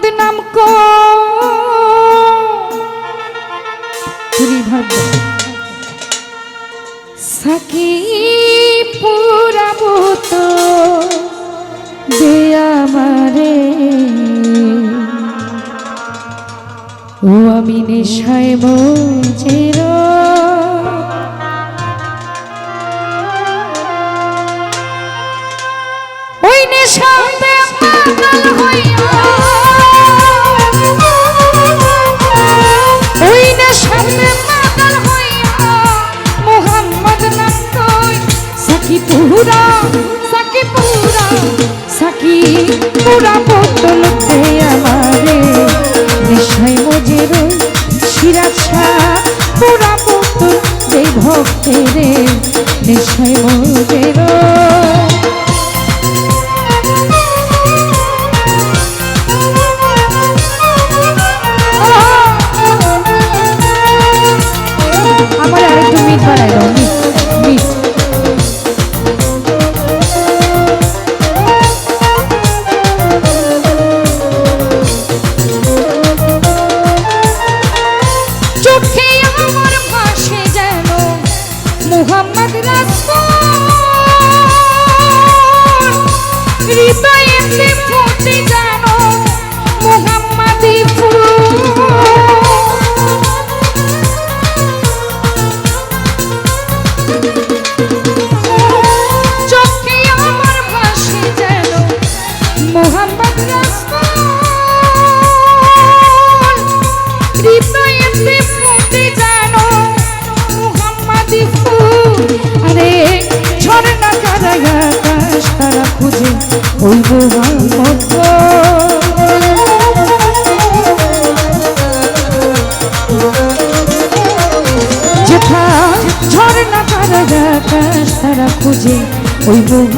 বদনাম কো সাকি পুরাবো তো দেয়া মারে ও আমি ওই নেশাতে পুরা সাকি পুরা সাকি পুরা পটল আমারে বিষয় মজের শিরাছা। পুরা পটল দে ভক্তের বিষয় মজের। We will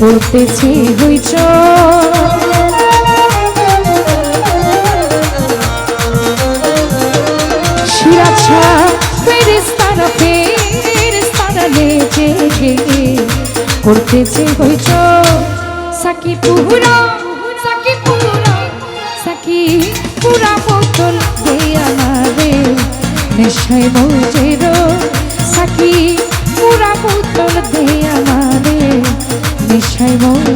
করতেছি হইচ করতেছি হইচ সাকি পুরা সাকি পুরা সাকি পুরা বোতল দিয়ে আমারে নেশায় won't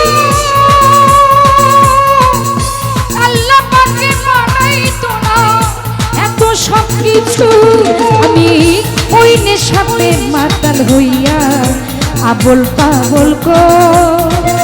সব কিছু আমি ওই নেশাতে মাতাল হইয়া আবল পাগল কর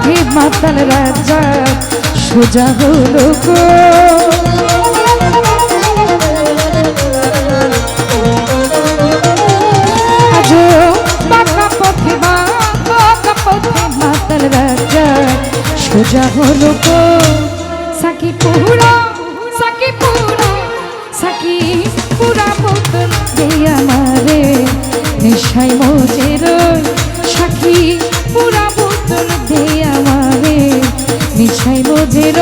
পাখি মাতাল রাজা সোজা হলো গো। সোজা হলো গো। দিশাই বুঝির